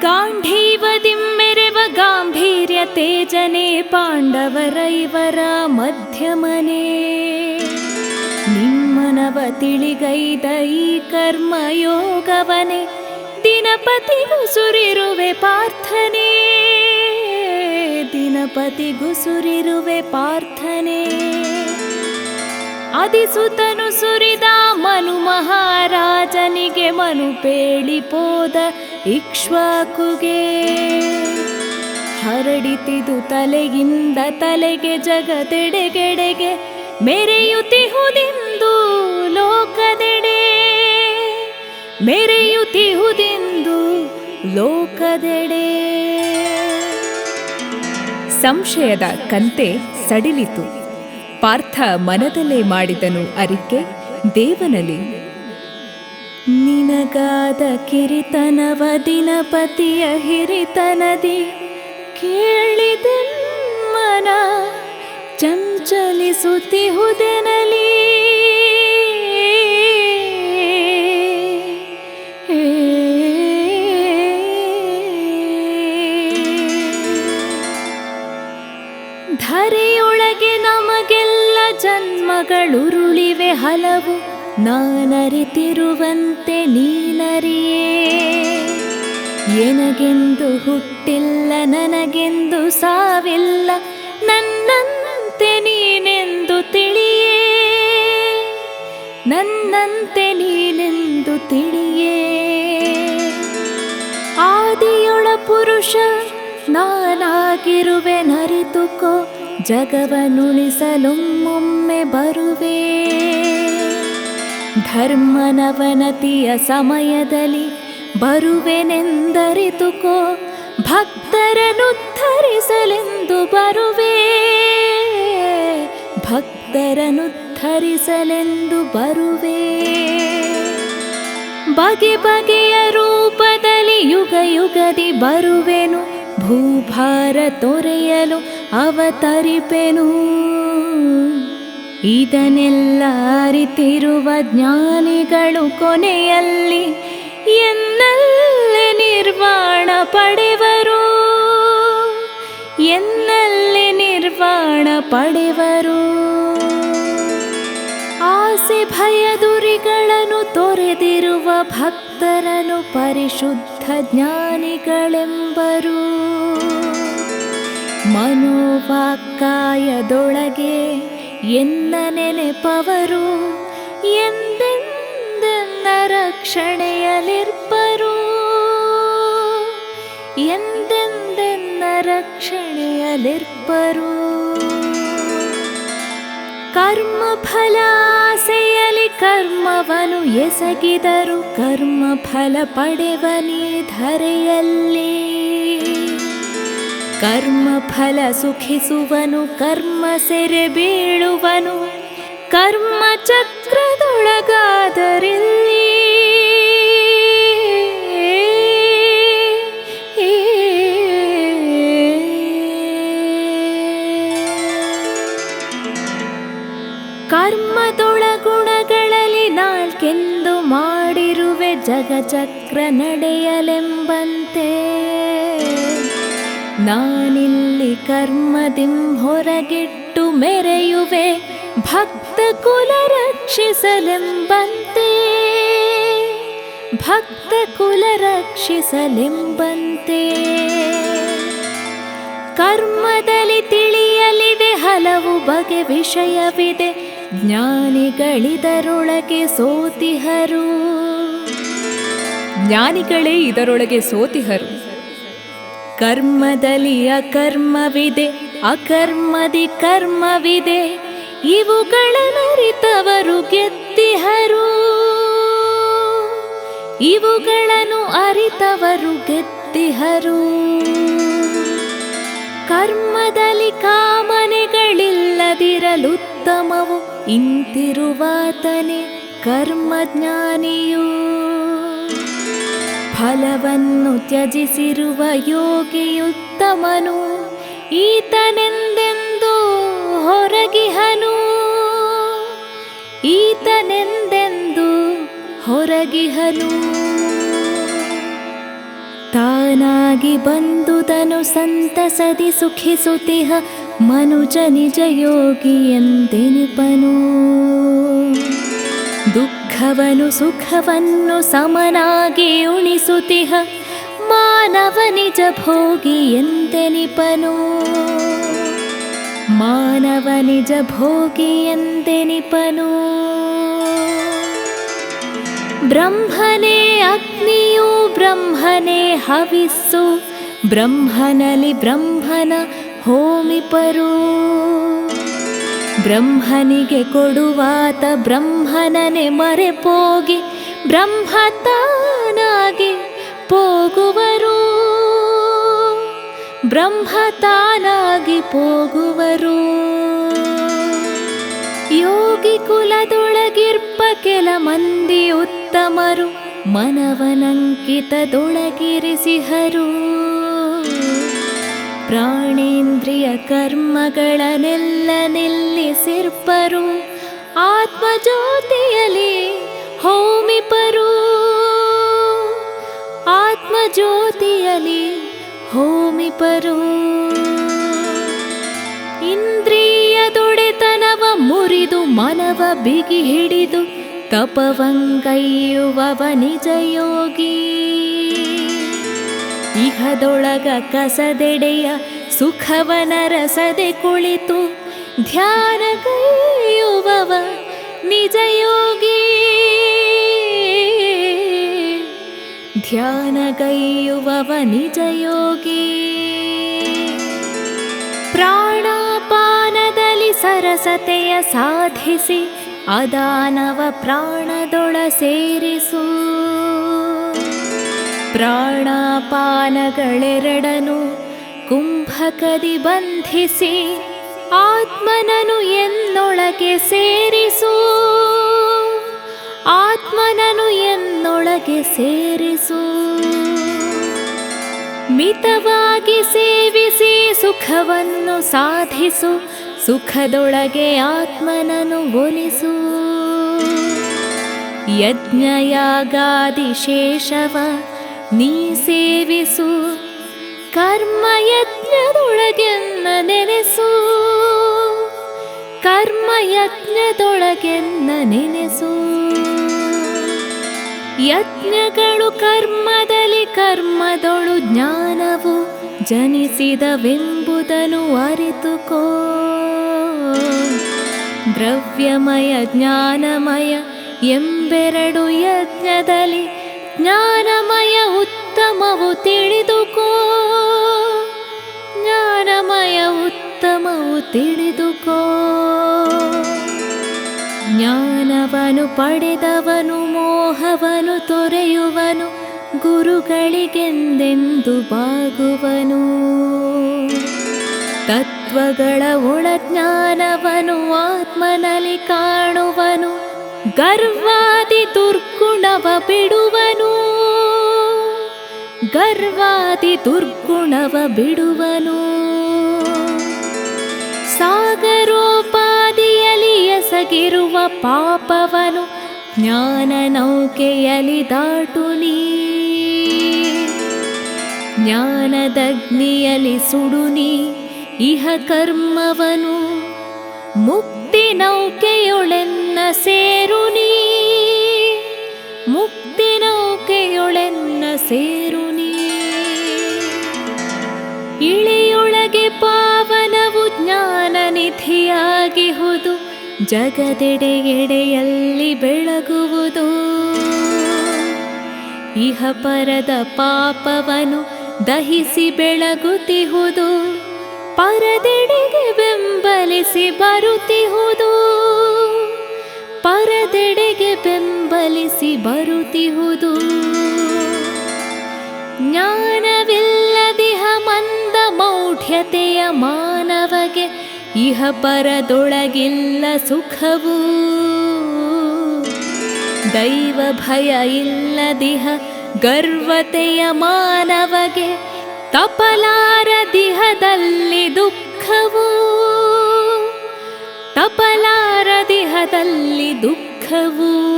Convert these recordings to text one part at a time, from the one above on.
ಗಾಂಧೀವದಿಮ್ಮೆರೆವ ಗಾಂಭೀರ್ಯ ತೇಜನೆ ಪಾಂಡವರೈವರ ಮಧ್ಯಮನೆ. ನಿಮ್ಮನವ ತಿಳಿಗೈದ ಕರ್ಮಯೋಗವನೆ ದಿನಪತಿಗುಸುರಿರುವೆ ಪಾರ್ಥನೆ. ದಿನಪತಿಗುಸುರಿರುವೆ ಪಾರ್ಥನೆ. ಅದಿಸುತನು ಸುರಿದ ಮನು ಮಹಾರಾಜನಿಗೆ ಮನು ಪೇಳಿಪೋದ ಇಕ್ಷ್ವಾಕುಗೆ ಹರಡಿತಿದು ತಲೆಯಿಂದ ತಲೆಗೆ ಜಗದೆಡೆಗೆಡೆಗೆ ಮೆರೆಯುತಿಹುದೆಂದು ಲೋಕದೆಡೆ. ಮೆರೆಯುತಿಹುದೆಂದು ಲೋಕದೆಡೆ. ಸಂಶಯದ ಕಂತೆ ಸಡಿಲಿತು. ಪಾರ್ಥ ಮನದಲ್ಲೇ ಮಾಡಿದನು ಅರಿಕೆ ದೇವನಲ್ಲಿ. ನಿನಗಾದ ಕಿರಿತನವ ದಿನಪತಿಯ ಹಿರಿತನದಿ ಕೇಳಿದೆ ಮನ ಚಂಚಲಿಸುತ್ತಿಹುದೆನಲಿ ಧರೆಯೊಳಗೆ ನಮಗೆಲ್ಲ ಜನ್ಮಗಳುರುಳಿವೆ ಹಲವು. ನಾನರಿತಿರುವಂತೆ ನೀನರಿಯೇ. ಎನಗೆಂದು ಹುಟ್ಟಿಲ್ಲ, ನನಗೆಂದು ಸಾವಿಲ್ಲ, ನನ್ನಂತೆ ನೀನೆಂದು ತಿಳಿಯೇ. ನನ್ನಂತೆ ನೀನೆಂದು ತಿಳಿಯೇ. ಆದಿಯೊಳ ಪುರುಷ, ನಾನಾಗಿರುವೆ, ನರಿತುಕೋ, ಜಗವನುಳಿಸಲೊಮ್ಮೊಮ್ಮೆ ಬರುವೆ. ಧರ್ಮನವನತಿಯ ಸಮಯದಲ್ಲಿ ಬರುವೆನೆಂದರಿತುಕೋ ಭಕ್ತರನುದ್ಧರಿಸಲೆಂದು ಬರುವೆ. ಭಕ್ತರನುದ್ಧರಿಸಲೆಂದು ಬರುವೆ. ಬಗೆ ಬಗೆಯ ರೂಪದಲ್ಲಿ ಯುಗ ಯುಗದಿ ಬರುವೆನು, ಭೂಭಾರ ತೊರೆಯಲು ಅವತರಿಪೆನು. ಇದನ್ನೆಲ್ಲ ಅರಿತಿರುವ ಜ್ಞಾನಿಗಳು ಕೊನೆಯಲ್ಲಿ ಎನ್ನಲ್ಲೇ ನಿರ್ವಾಣ ಪಡೆವರು. ಎನ್ನಲ್ಲೇ ನಿರ್ವಾಣ ಪಡೆವರು. ಆಸೆ ಭಯದುರಿಗಳನ್ನು ತೊರೆದಿರುವ ಭಕ್ತರನ್ನು ಪರಿಶುದ್ಧ ಜ್ಞಾನಿಗಳೆಂಬರು. ಮನೋವಾಕ್ಕಾಯದೊಳಗೆ ಎನ್ನ ನೆನೆಪವರು ಎಂದೆಂದೆನ್ನ ರಕ್ಷಣೆಯಲಿರ್ಪರು ಎಂದೆಂದೆನ್ನ ರಕ್ಷಣೆಯಲಿರ್ಪರು ಕರ್ಮ ಫಲಾಸೆಯಲಿ ಕರ್ಮವನು ಎಸಗಿದರು ಕರ್ಮ ಫಲ ಪಡೆವನಿ ಧರೆಯಲ್ಲಿ. ಕರ್ಮ ಫಲ ಸುಖಿಸುವನು ಕರ್ಮ ಸೆರೆ ಬೀಳುವನು ಕರ್ಮ ಚಕ್ರದೊಳಗಾದರಿಲ್ಲಿ. ಕರ್ಮದೊಳಗುಣಗಳಲ್ಲಿ ನಾಲ್ಕೆಂದು ಮಾಡಿರುವೆ ಜಗಚಕ್ರ ನಡೆಯಲೆಂಬಂತೆ. ನಾನಿಲ್ಲಿ ಕರ್ಮದಿಂ ಹೊರಗಿಟ್ಟು ಮೆರೆಯುವೆ, ಭಕ್ತ ಕುಲ ರಕ್ಷಿಸಲೆಂಬಂತೆ. ಭಕ್ತ ಕುಲ ರಕ್ಷಿಸಲೆಂಬಂತೆ. ಕರ್ಮದಲ್ಲಿ ತಿಳಿಯಲಿದೆ, ಹಲವು ಬಗೆ ವಿಷಯವಿದೆ, ಜ್ಞಾನಿಗಳಿದರೊಳಗೆ ಸೋತಿಹರು. ಜ್ಞಾನಿಗಳೇ ಇದರೊಳಗೆ ಸೋತಿಹರು. ಕರ್ಮದಲ್ಲಿ ಅಕರ್ಮವಿದೆ ಅಕರ್ಮದಿ ಕರ್ಮವಿದೆ ಇವುಗಳನ್ನರಿತವರು ಗೆದ್ದಿಹರು. ಇವುಗಳನ್ನು ಅರಿತವರು ಗೆದ್ದಿಹರು. ಕರ್ಮದಲ್ಲಿ ಕಾಮನೆಗಳಿಲ್ಲದಿರಲುತ್ತಮವು ಇಂತಿರುವಾತನೆ ಕರ್ಮಜ್ಞಾನಿಯೂ. ಫಲವನ್ನು ತ್ಯಜಿಸಿರುವ ಯೋಗಿಯುತ್ತಮನು, ಈತನೆಂದೆಂದು ಹೊರಗಿಹನು. ಈತನೆಂದೆಂದು ಹೊರಗಿಹನು. ತಾನಾಗಿ ಬಂದುದನು ಸಂತಸದಿ ಸುಖಿಸುತಿಹ ಮನುಜ ನಿಜ ಯೋಗಿ ಎಂದೆನಿಪನು. ದುಃಖವನು ಸುಖವನ್ನು ಸಮನಾಗಿ ಉಣಿಸುತಿಹ ಮಾನವ ನಿಜ ಭೋಗಿ ಎಂದೆನಿಪನು ಮಾನವ ನಿಜ ಭೋಗಿ ಎಂದೆನಿಪನು ಬ್ರಹ್ಮನೇ ಅಗ್ನಿಯು ಬ್ರಹ್ಮನೇ ಹವಿಸ್ಸು ಬ್ರಹ್ಮನಲ್ಲಿ ಬ್ರಹ್ಮನ ಹೋಮಿಪರು ಬ್ರಹ್ಮನಿಗೆ ಕೊಡುವಾತ ಬ್ರಹ್ಮನನೆ ಮರೆಪೋಗಿ ಬ್ರಹ್ಮತಾನಾಗಿ ಹೋಗುವರು ಬ್ರಹ್ಮತಾನಾಗಿ ಹೋಗುವರು ಯೋಗಿ ಕುಲದೊಳಗಿರ್ಪ ಕೆಲ ಮಂದಿ ಉತ್ತಮರು ಮನವನಂಕಿತದೊಳಗಿರಿಸಿಹರು. ಪ್ರಾಣೇಂದ್ರಿಯ ಕರ್ಮಗಳನ್ನೆಲ್ಲ ನಿಲ್ಲಿಸಿರ್ಪರು. ಆತ್ಮಜ್ಯೋತಿಯಲಿ ಹೋಮಿಪರು. ಆತ್ಮಜ್ಯೋತಿಯಲಿ ಹೋಮಿಪರು. ಇಂದ್ರಿಯದೊಡೆತನವ ಮುರಿದು ಮನವ ಬಿಗಿ ಹಿಡಿದು ತಪವಂಗೈಯುವವ ನಿಜ ಯೋಗಿ ಇಹದೊಳಗ ಕಸದೆಡೆಯ ಸುಖವನರಸದೆ ಕುಳಿತು ಧ್ಯಾನ ಕೈಯುವವ ನಿಜ ಯೋಗಿ ಧ್ಯಾನಗೈಯುವವ ನಿಜ ಯೋಗಿ ಪ್ರಾಣಾಪಾನದಲ್ಲಿ ಸರಸತೆಯ ಸಾಧಿಸಿ ಅದಾನವ ಪ್ರಾಣದೊಳ ಸೇರಿಸು. ಪ್ರಾಣಾಪಾನಗಳೆರಡನು ಕುಂಭಕದಿ ಬಂಧಿಸಿ ಆತ್ಮನನು ಎನ್ನೊಳಗೆ ಸೇರಿಸು. ಆತ್ಮನನು ಎನ್ನೊಳಗೆ ಸೇರಿಸು. ಮಿತವಾಗಿ ಸೇವಿಸಿ ಸುಖವನ್ನು ಸಾಧಿಸು. ಸುಖದೊಳಗೆ ಆತ್ಮನನು ಒಲಿಸು. ಯಜ್ಞಯಾಗಾದಿ ಶೇಷವ ನೀ ಸೇವಿಸು ಕರ್ಮಯಜ್ಞದೊಳಗೆನ್ನ ನೆನೆಸು. ಕರ್ಮಯಜ್ಞದೊಳಗೆನ್ನ ನೆನೆಸು. ಯಜ್ಞಗಳು ಕರ್ಮದಲ್ಲಿ ಕರ್ಮದೊಳು ಜ್ಞಾನವು ಜನಿಸಿದವೆಂಬುದನ್ನು ಅರಿತುಕೋ. ದ್ರವ್ಯಮಯ ಜ್ಞಾನಮಯ ಎಂಬೆರಡು ಯಜ್ಞದಲ್ಲಿ ಜ್ಞಾನಮಯ ಉತ್ತಮವು ತಿಳಿದುಕೋ. ಜ್ಞಾನಮಯ ಉತ್ತಮವು ತಿಳಿದುಕೋ. ಜ್ಞಾನವನು ಪಡೆದವನು, ಮೋಹವನು ತೊರೆಯುವನು, ಗುರುಗಳಿಗೆಂದೆಂದು ಬಾಗುವನು. ತತ್ವಗಳ ಒಳಜ್ಞಾನವನು ಆತ್ಮನಲ್ಲಿ ಕಾಣುವನು ಗರ್ವಾದಿ ದುರ್ಗುಣವ ಬಿಡುವನು. ಗರ್ವಾದಿ ದುರ್ಗುಣವ ಬಿಡುವನು. ಸಾಗರೋಪಾದಿಯಲಿ ಎಸಗಿರುವ ಪಾಪವನು ಜ್ಞಾನ ನೌಕೆಯಲಿ ದಾಟು ನೀ. ಜ್ಞಾನದಗ್ನಿಯಲಿ ಸುಡುನಿ ಇಹ ಕರ್ಮವನು ಮುಕ್ತಿ ನೌಕೆಯೊಳೆನ್ನ ಸೇರು ನೌಕೆಯೊಳೆನ್ನ ಸೇರು ನೀ. ಇಳಿಯೊಳಗೆ ಪಾವನವು ಜ್ಞಾನ ನಿಧಿಯಾಗಿಹುದು ಜಗದೆಡೆ ಎಡೆಯಲ್ಲಿ ಬೆಳಗುವುದು. ಇಹ ಪರದ ಪಾಪವನು ದಹಿಸಿ ಬೆಳಗುತ್ತಿಹುದು, ಪರದೆಡೆಗೆ ಬೆಂಬಲಿಸಿ ಬರುತ್ತಿಹುದು. ಪರದೆಡೆಗೆ ಬೆಂಬಲಿಸಿ ಬರುತ್ತಿಹುದು. ಜ್ಞಾನವಿಲ್ಲದಿಹ ಮಂದ ಮೌಢ್ಯತೆಯ ಮಾನವಗೆ ಇಹ ಪರದೊಳಗಿಲ್ಲ ಸುಖವು. ದೈವ ಭಯ ಇಲ್ಲದಿಹ ಗರ್ವತೆಯ ಮಾನವಗೆ ತಪಲಾರ ದಿಹದಲ್ಲಿ ದುಃಖವು. ತಪಲಾರ ದಿಹದಲ್ಲಿ ದುಃಖವು.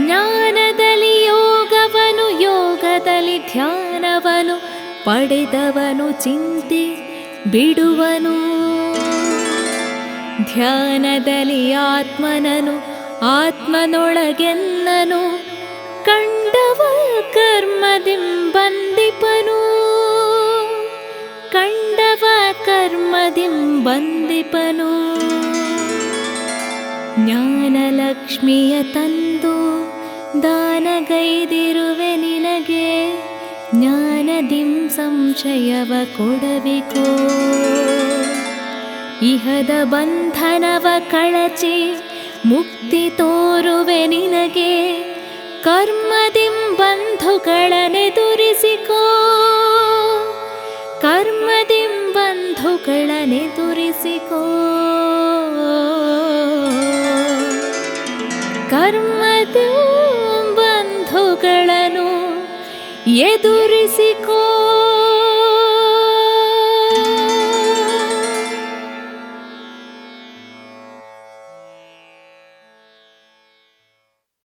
ಜ್ಞಾನದಲ್ಲಿ ಧ್ಯಾನವನು ಪಡೆದವನು ಚಿಂತೆ ಬಿಡುವನು. ಧ್ಯಾನದಲ್ಲಿ ಆತ್ಮನನು ಆತ್ಮನೊಳಗೆನ್ನನು ಕಂಡವ ಕರ್ಮದಿಂ ಬಂದಿಪನು ಕಂಡವ ಕರ್ಮದಿಂ ಬಂದಿಪನು ಜ್ಞಾನಲಕ್ಷ್ಮಿಯ ತಂದು ದಾನಗೈದಿರುವೆ ನಿನಗೆ, ಜ್ಞಾನದಿಂ ಸಂಶಯವ ಕೊಡಬೇಕೋ. ಇಹದ ಬಂಧನವ ಕಳಚಿ ಮುಕ್ತಿ ತೋರುವೆ ನಿನಗೆ, ಕರ್ಮದಿಂ ಬಂಧುಗಳನೆದುರಿಸಿಕೋ. ಕರ್ಮದಿಂ ಬಂಧುಗಳನೆದುರಿಸಿಕೋ. ಕರ್ಮದಿಂ ಎದುರಿಸಿಕೋ